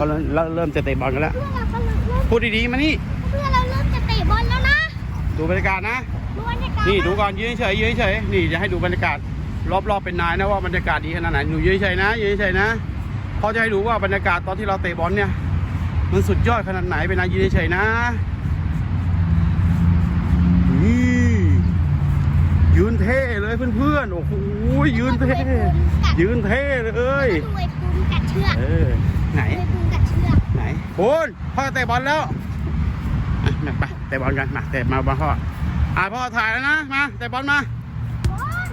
ก็เริ่มเริ่มจะเตะบอลกันแล้วเพื่อนเราก็เริ่มพูดดีๆมานี่ เพื่อนเราเริ่มจะเตะบอลแล้วนะ ดูบรรยากาศนะ ดูบรรยากาศนี่ดูก่อนยืนเฉยยืนเฉยนี่จะให้ดูบรรยากาศ รอบๆเป็นนายนะว่าบรรยากาศดีขนาดไหนหนูยืนเฉยนะยืนเฉยนะเขาจะให้ดูว่าบรรยากาศตอนที่เราเตะบอลเนี่ยมันสุดยอดขนาดไหนเป็นนายยืนเฉยนะนี่ยืนเท่เลยเพื่อนๆ โอ้โหยืนเท่ ยืนเท่เลยดูไอ้ปูมกัดเชือกเออไหน ไหนคุณพ่อเตะบอลแล้วอะมาไปเตะบอลกันมาเตะมาบอลพ่ออะพ่อถ่ายแล้วนะมาเตะบอลมาบอล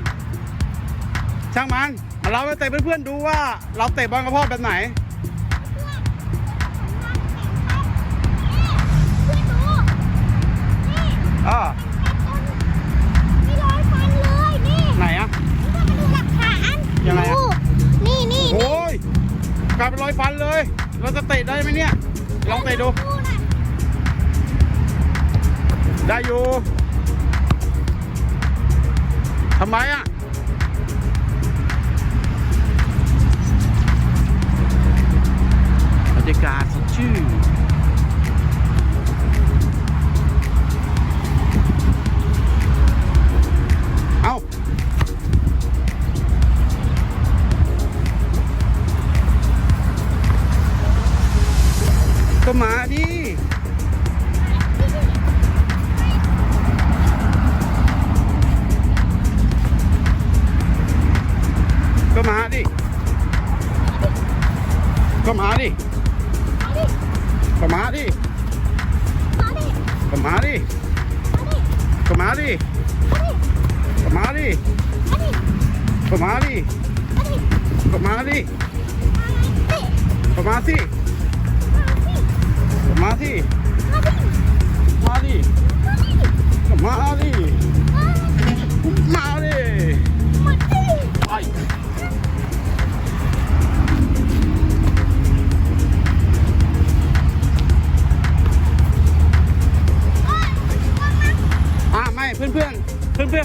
ช่างมันเราไปเตะเพื่อนๆดูว่า เราเตะบอลกับพ่อแบบไหนเพื่อนดูนี่อ่ามีรอยฟันเลยนี่ไหนอะเพื่อนมาดูหลักฐานยังไงอะดูนี่นี่โอ้ยกลายเป็นรอยฟันเลย เราจะเตะได้ไหมเนี่ย ลองเตะดู ได้อยู่ทำไมอะบรรยากาศสดชื่น ก็มาดิ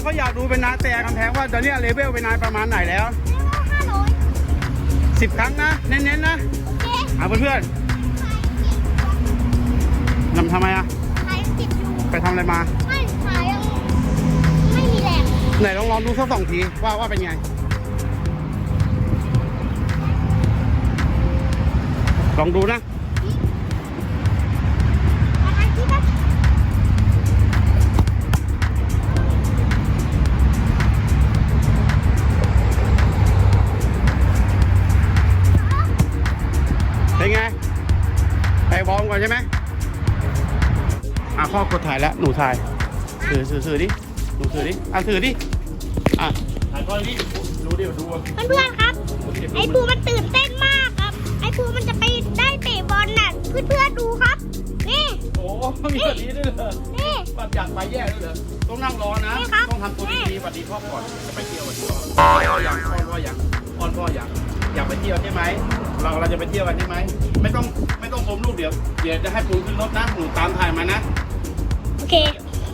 เพื่อนเพื่อนๆเขาอยากดูเป็นนายแต่กำแพงว่าตอนเนี้ยเลเวลเป็นนายประมาณไหนแล้วห้าร้อยสิบครั้งนะ เน้นๆนะโอเคอะเพื่อนเพื่อนๆนำทำไมอะขายยังติดอยู่ไปทำอะไรมา ไม่ขายยังไม่มีแรงไหนลองลองดูสักสองทีว่าว่าเป็นไง ลองดูนะ ก่อนใช่ไหมอะพ่อกดถ่ายแล้วหนูถ่ายถือถือถือดิหนูถือดิอะถือดิอะถ่ายก่อนดิดูดิดูอะเพื่อนๆครับ ไอ้ปูมันตื่นเต้นมากครับ ไอ้ปูมันจะไปได้เตะบอลน่ะเพื่อนๆดูครับ นี่โอ้มีแบบนี้ด้วยเหรอนี่แบบอยากไปแย่ด้วยเหรอต้องนั่งรอนะนี่ครับต้องทำตัวดีๆสวัสดีพ่อก่อนจะไปเที่ยววันที่พ่อพ่ออยากพ่อพ่ออยากพ่อพ่ออยาก อยากไปเที่ยวใช่ไหมเราเราจะไปเที่ยวกันใช่ไหมไม่ต้องไม่ต้องชมลูกเดี๋ยวเดี๋ยวจะให้ปูขึ้นรถนะหนูตามถ่ายมานะ โอเค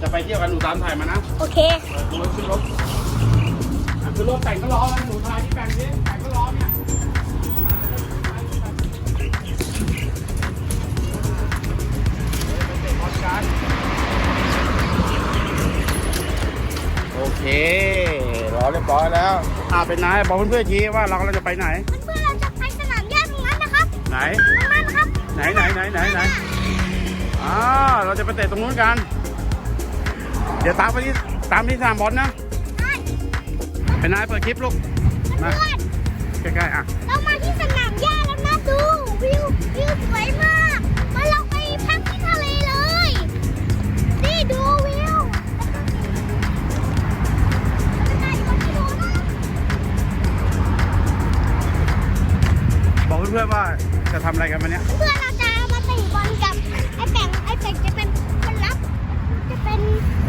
จะไปเที่ยวกันหนูตามถ่ายมานะโอเคเปิดตัวขึ้นรถอะขึ้นรถแต่งก็ล้อนะหนูถ่ายที่แต่งนี้แต่งก็ล้อเนี่ยโอเครอเรียบร้อยแล้วอ่าเป็นนายบอกเพื่อนๆทีว่าเรากำลังจะไปไหน ไหนตรงนั้นนะครับไหนไหนไหนไหนไหนอ่าเราจะไปเตะตรงนู้นกัน เดี๋ยวตามไปที่ตามที่สนามบอลนะใช่เป็นนายเปิดคลิปลูกมาเพื่อนใกล้ๆอะๆเรามาที่สนามหญ้าแล้วนะดูวิววิวำอะไรกันวันเนี้ยเพื่อนเราจะมาเตะบอลกับไอ้แป่งไอ้แป่งจะเป็นคนรับ จะเป็น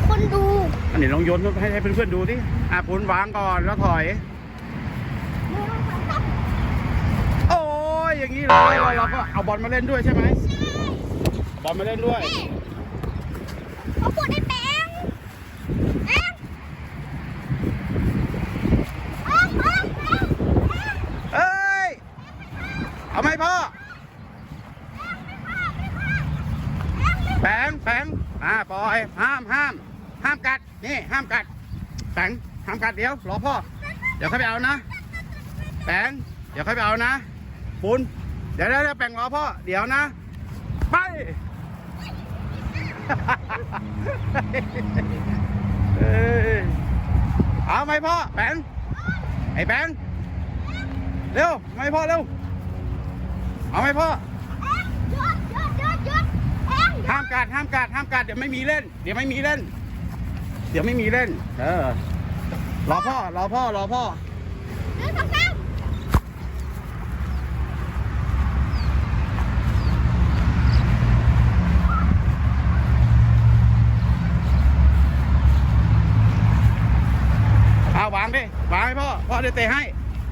คนดูอันนี้ลองโยนให้ให้เพื่อนๆดูดิอะปุนวางก่อนแล้วถอย โอ้ยอย่างนี้เลยเราก็เอาบอลมาเล่นด้วยใช่ไหมบอลมาเล่นด้วยนี่เขาปวดไอ้แป้งแป้งแป้งแป้งแป้งแป้ง เอ้ย เอาไหมพ่อ แปงแปงอ่าปล่อย ห้ามห้าม ห้ามกัด นี่ ห้ามกัดแปงห้ามกัดเดี๋ยวรอพ่อ เดี๋ยวค่อยไปเอานะแปงเดี๋ยวค่อยไปเอานะปุนเดี๋ยวเดี๋ยวแปงรอพ่อ เดี๋ยวนะ ไปเอาไหมพ่อแปงไอ้แปงเร็วไหมพ่อเร็ว เอาไหมพ่อ เอ็งหยุดหยุดหยุดหยุดเอ็ง หยุดห้ามกัดห้ามกัดห้ามกัดเดี๋ยวไม่มีเล่น เดี๋ยวไม่มีเล่น เดี๋ยวไม่มีเล่น เออ รอพ่อ รอพ่อ รอพ่อหนึ่งสองสามเอาวางดิวางให้พ่อ พ่อเดี๋ยวเตะให้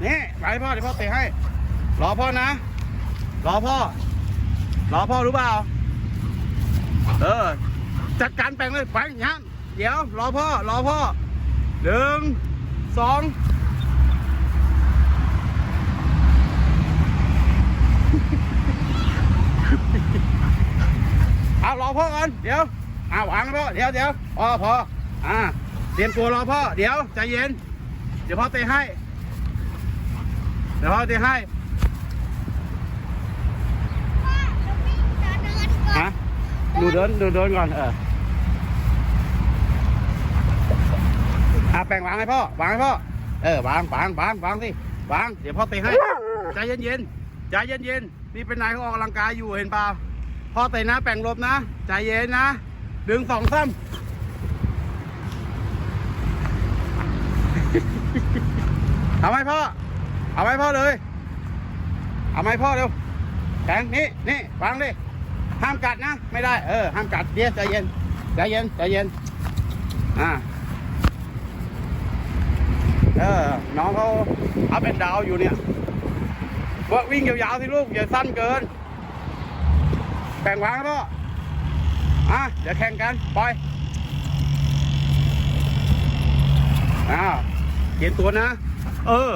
นี่วางให้พ่อเดี๋ยวพ่อเตะให้ รอพ่อนะ รอพ่อ รอพ่อรู้เปล่า เออ จัดการแปลงเลยแปลงยันเดี๋ยว รอพ่อ รอพ่อหนึ่งสองเอารอพ่อก่อน เดี๋ยวเอาวางพ่อเดี๋ยวเดี๋ยวพอพออ่า เตรียมตัวรอพ่อ เดี๋ยวใจเย็น เดี๋ยวพ่อเตะให้ เดี๋ยวพ่อเตะให้ฮะ ดูเดินดูเดินก่อนเอออาแปลงวางให้พ่อวางให้พ่อเออวางวางวางวางสิวางเดี๋ยวพ่อเตะให้ใจเย็นเย็นใจเย็นเย็นนี่เป็นนายเขาออกกำลังกายอยู่เห็นเปล่าพ่อเตะนะแปลงลบนะใจเย็นนะดึงสองซ้ำเอาไหมพ่อเอาไหมพ่อเลยเอาไหมพ่อเร็วแปลงนี่นี่วางดิ ห้ามกัดนะ ไม่ได้ เออ ห้ามกัดเดี๋ยวใจเย็น ใจเย็น ใจเย็น อ่า เออ น้องเขาเอาเป็นดาวอยู่เนี่ยว่าวิ่งยาวๆสิลูก อย่าสั้นเกินแบ่งวางครับพ่ออะ เดี๋ยวแข่งกัน ปล่อย อ้าวเตรียมตัวนะ เออ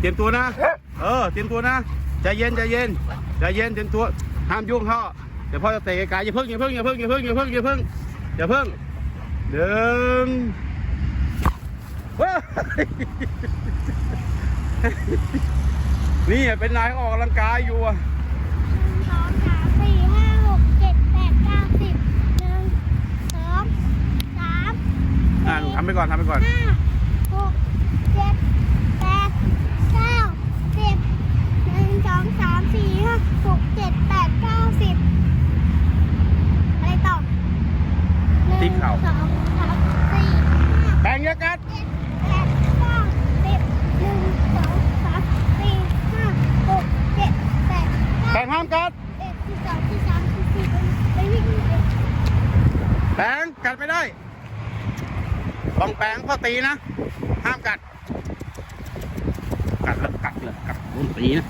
เตรียมตัวนะ เออ เตรียมตัวนะ ใจเย็น ใจเย็น ใจเย็น เตรียมตัว ห้ามยุ่งพ่อ เดี๋ยวพ่อจะเตะไกลๆอย่าเพิ่งอย่าเพิ่งอย่าเพิ่งอย่าเพิ่งอย่าเพิ่งอย่าเพิ่งอย่าเพิ่งหนึ่งว้ายนี่เป็นนายออกกำลังกายอยู่อะหนึ่งสองสามสี่ห้าหกเจ็ดแปดเก้าสิบหนึ่งสองสามอ่าหนูทำไปก่อนทำไปก่อน ห้าหกเจ็ดแปดเก้าสิบหนึ่งสองสามสี่ห้าหกเจ็ดแปดเก้าสิบอะไรต่อหนึ่ง ติ๊กเข่าสองสามสี่ห้าแบ่งเยอะกัดเจ็ดแปดเก้าสิบหนึ่งสองสามสี่ห้าหกเจ็ดแปดเก้าแบ่งห้ามกัดเอ็ดสิบสองสิบสามสิบสี่ไปวิ่งเลยแบ่งกัดไม่ได้ต้องแปลงพ่อตีนะ ห้ามกัด กัดแล้วกัดเลยกัดรุ่นตีนะ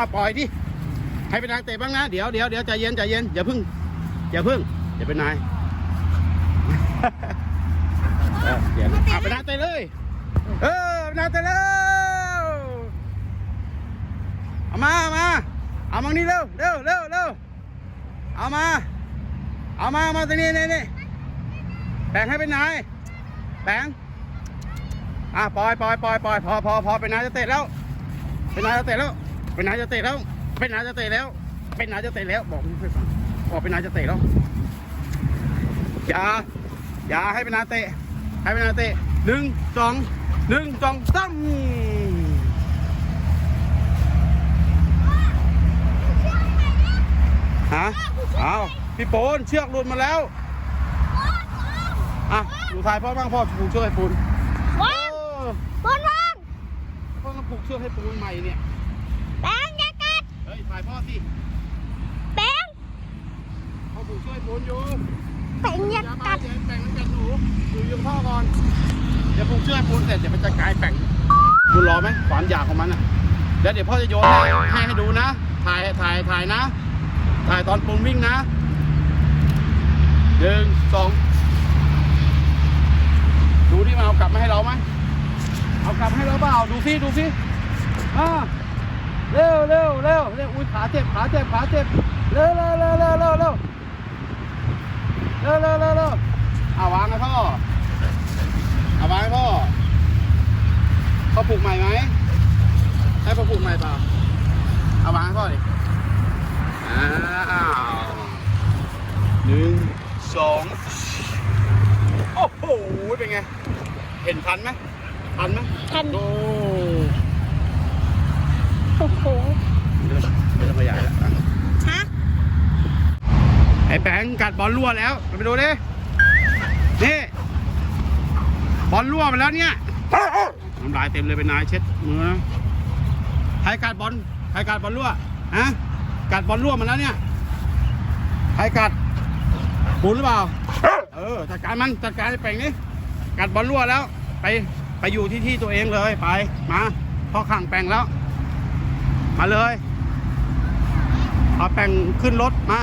เตะบ้างเอาปล่อยดิให้ไปนาเตะบ้างนะเดี๋ยวเดี๋ยวเดี๋ยวใจเย็นใจเย็นอย่าพึ่งอย่าพึ่งอย่าเป็นนายเออเดี๋ยวเอาไปนาเตะเลยเออไปนาเตะแล้วเอามาเอามาเอามานี่เร็วเร็วเร็วเร็วเอามา เอามาเอามาตรงนี้นี่นี่แบ่งให้เป็นนายแบ่งอะปล่อยปล่อยปล่อยปล่อยพอพอพอเป็นนายจะเตะแล้ว เป็นนายจะเตะแล้ว เป็นนายจะเตะแล้ว เป็นนายจะเตะแล้ว เป็นนายจะเตะแล้ว บอกไม่ฟังบอกเป็นนายจะเตะแล้ว อย่า อย่าให้เป็นนายเตะ ให้เป็นนายเตะหนึ่งสองหนึ่งสองสามฮะเอาพี่โปนเชือกหลุดมาแล้ว อะดูทายพ่อบ้างพ่อผูกเชือกให้ปูนวางโอ้บนวางพ่อต้องผูกเชือกให้ปูนใหม่เนี่ย แบงค์อยากัดเฮ้ยถ่ายพ่อสิแบงค์พ่อผูกเชือกให้ปูนอยู่แบงค์อยาอย่ามากัดอย่าแบ่งมันกันหนูอยู่อยืมพ่อก่อนเดี๋ยวผูกเชือกให้ปูนเสร็จเดี๋ยวมันจะกลายแบ่งดูคุณรอไหมความอยากของมันอะแล้วเดี๋ยวพ่อจะโยนให้ให้ให้ดูนะ ถ่ายถ่ายถ่ายนะ ถ่ายตอนปูนวิ่งนะหนึ่งสองดูที่มาเอากลับมาให้เราไหมเอากลับมาให้เราเปล่าดูซิดูซิอ่า เร็วเร็วเร็วเร็วอุ้ยขาเจ็บขาเจ็บขาเจ็บเร็วเร็วเร็วเร็วเร็วเร็วเร็วเร็วเร็วเร็วเอาวางให้พ่อเอาวางให้พ่อเขาปลูกใหม่ไหมให้พ่อปลูกใหม่เปล่าเอาวางให้พ่อดิอ้าวหนึ่งสองโอ้โหเป็นไงเห็นทันไหมทันไหมทันโอ้ โอ้โหไม่ต้องไม่ต้องขยายแล้วฮะไอ้แปงกัดบอลรั่วแล้วไปดูดินี่บอลรั่วไปแล้วเนี่ยน้ำลายเต็มเลยเป็นนายเช็ดมือนะใครกัดบอลใครกัดบอลรั่วฮะกัดบอลรั่วมาแล้วเนี่ยใครกัดปูนหรือเปล่า เออจัดการมันจัดการไอ้แปงนี่กัดบอลรั่วแล้ว ไปไปอยู่ที่ที่ตัวเองเลยไปมาพอขังแปงแล้ว มาเลย เอาแปงขึ้นรถ มา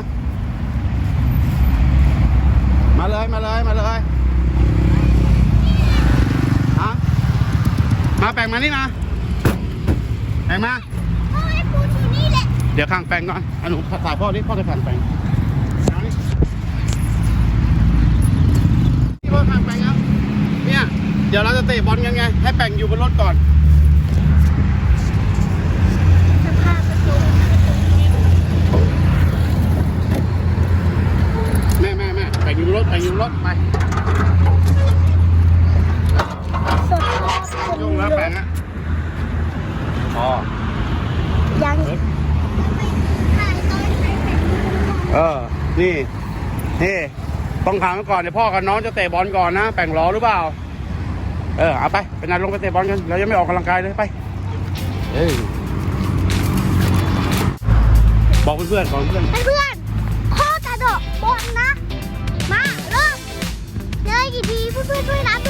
มาเลย มาเลย มาเลยฮะมาแปลงมานี่มาแปลงมาโอ้ยปูที่นี่แหละเดี๋ยวข้างแปลงก่อนอันหนูถ่ายพ่อดิพ่อจะข้างแปลงเอานี่นี่พ่อข้างแปลงครับ เนี่ย เดี๋ยวเราจะเตะบอลกันไง ให้แปลงอยู่บนรถก่อน สภาพประตู แม่แม่แม่แปลงอยู่บนรถแปลงอยู่บนรถไป สดคน ยุ่งแล้วแปลงอะพอ ยัง เออ ถ่ายตอนไหนแบบ เออ นี่ นี่ ต้องถามไว้ ก่อนเดี๋ยวพ่อกับน้องจะเตะบอลก่อนนะแป่งล้อหรือเปล่า เออเอาไปไปนัดลงไปเตะบอลกันเรายังไม่ออกกำลังกายเลยไปเอ้ยบอกเพื่อนๆบอกเพื่อนเพื่อนๆข้อจะเดอกบนนะ มาเริ่มเลยกี่ทีเพื่อนๆช่วยนับ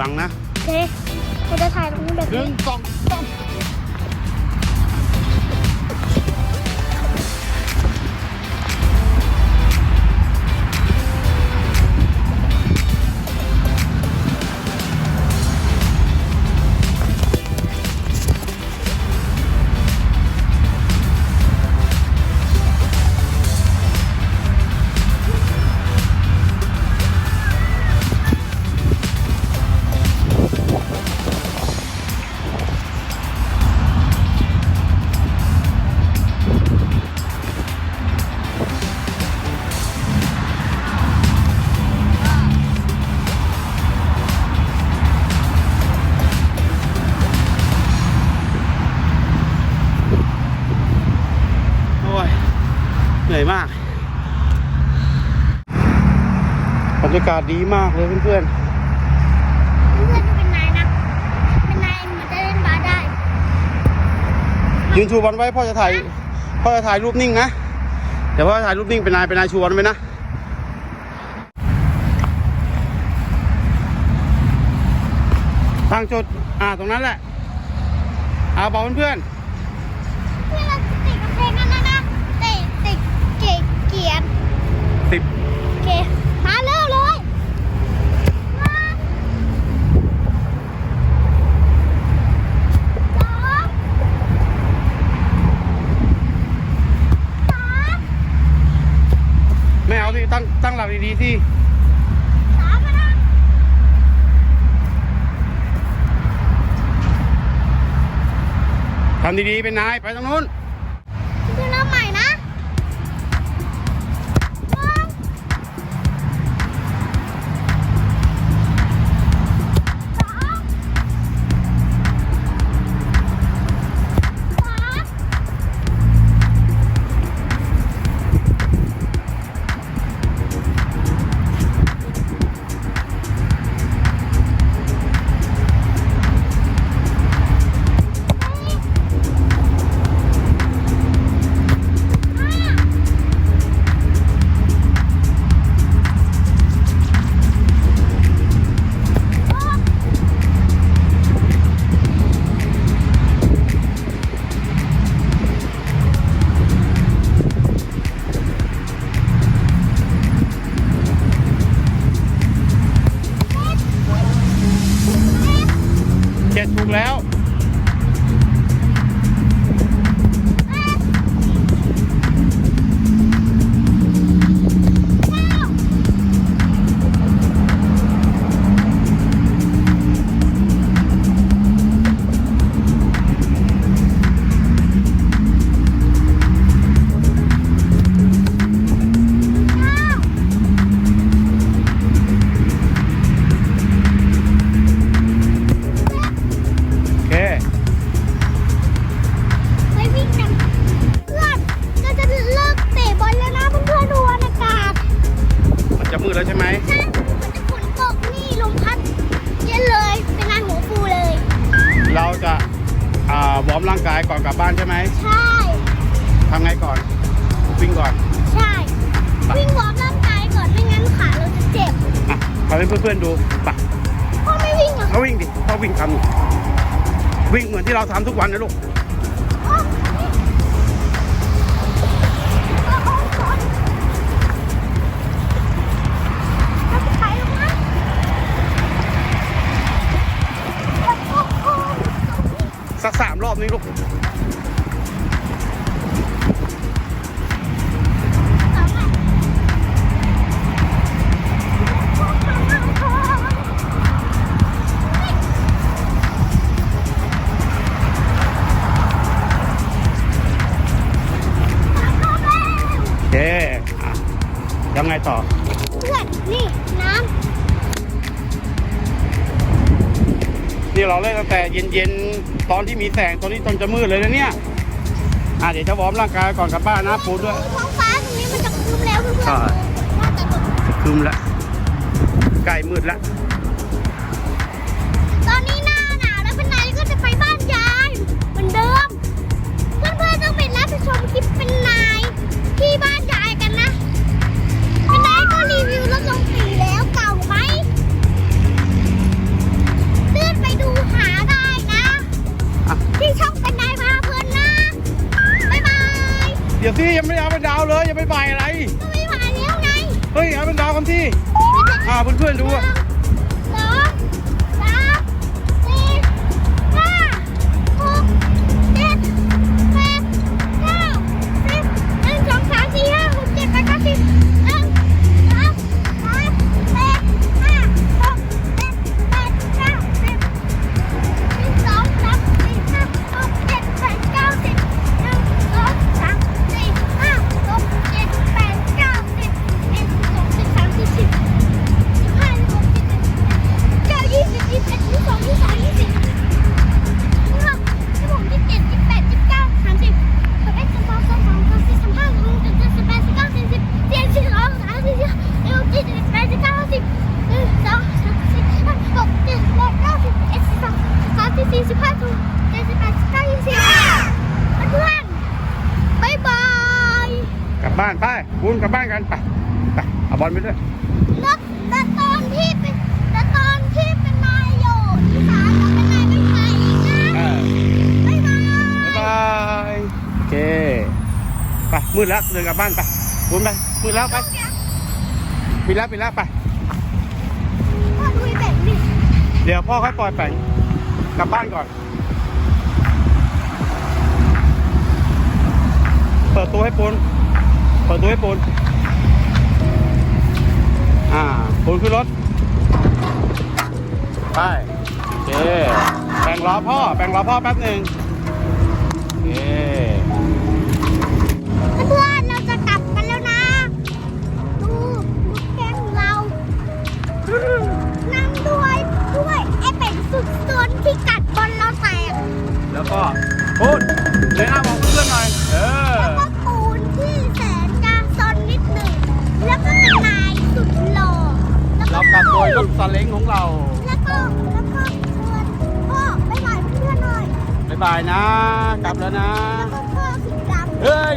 บังนะ โอเคเราจะถ่ายตรงนี้แบบหนึ่นี้งสอง ยเหนื่อยมากบรรยากาศดีมากเลยเพื่อนๆเพื่อนจะเป็นนายนะเป็นนายมันจะเล่นบาสได้ยืนชูบอลไว้พ่อจะถ่ายพ่อจะถ่ายรูปนิ่งนะเดี๋ยวพ่อจะถ่ายรูปนิ่งเป็นนายเป็นนายชูบอลไว้นะตั้งจุดอ่าตรงนั้นแหละอ่าบอกเพื่อนเพื่อนเราจะเตะกับาก ดีๆสิทำดีๆเป็นนายไปตรงนู้นำไงก่อน วิ่งก่อนใช่ วิ่งวอร์มร่างกายก่อนไม่งั้นขาเราจะเจ็บอะทำให้เพื่อนๆดูไปพ่อไม่วิ่งเหรอเขาวิ่งดิเขาวิ่งทำวิ่งเหมือนที่เราทำทุกวันนะลูกพ่อนี่เอาเอาก่อนแล้วจะไปลงนะโอ้โหสักสามรอบนี้ลูก ไงต่อ เพื่อนนี่น้นี่เราเล่นตั้งแต่เย็นๆ ตอนที่มีแสงตอนนี้ตอนจะมืดเลยนะเนี่ย อะเดี๋ยวจะวอร์มร่างกายก่อนกลับบ้านนะำปูด้วยท้องฟ้าตรงนี้มันจะครึ้มแล้วเพื่อนใช่ๆน่าจะตก คืมแล้วใกล้มืดแล้ว ไม่บ่ายอะไร ก็ไม่ผ่านแล้วไง เฮ้ยเอาเป็นดาวกันที่อ่าเพื่อนๆดูอะส ไปมืดแล้วเดินกลับบ้านไปบุญไปมืดแล้วไปปิดแล้วปิดแล้วไปเดี๋ยวพ่อค่อยปล่อยแปงกลับบ้านก่อน เปิดตัวให้ปนเปิดตัวให้ปนอ่าคุณขึ้นรถไปโอเคแบ่งล้อพ่อแบ่งล้อพ่อแป๊บหนึ่งโอเค เพื่อนๆเราจะกลับกันแล้วนะ ดูรถแก๊งเรา นั่งด้วยด้วยไอ้เป็ดสุดซนที่กัดบอลเราแตกแล้วก็พูดเลยหน้าบอกเพื่อนหน่อย เออ แล้วก็ปูนที่แสนจะซนนิดหนึ่ง แล้วก็เป็นนายสุดหล่อแล้วเรากลับโดยรถซาเล้งของเรา แล้วก็แล้วก็ชวนพ่อไปหลายเพื่อนหน่อย บ๊ายบายนะ กลับแล้วนะ แล้วก็พ่อสีดำ เฮ้ย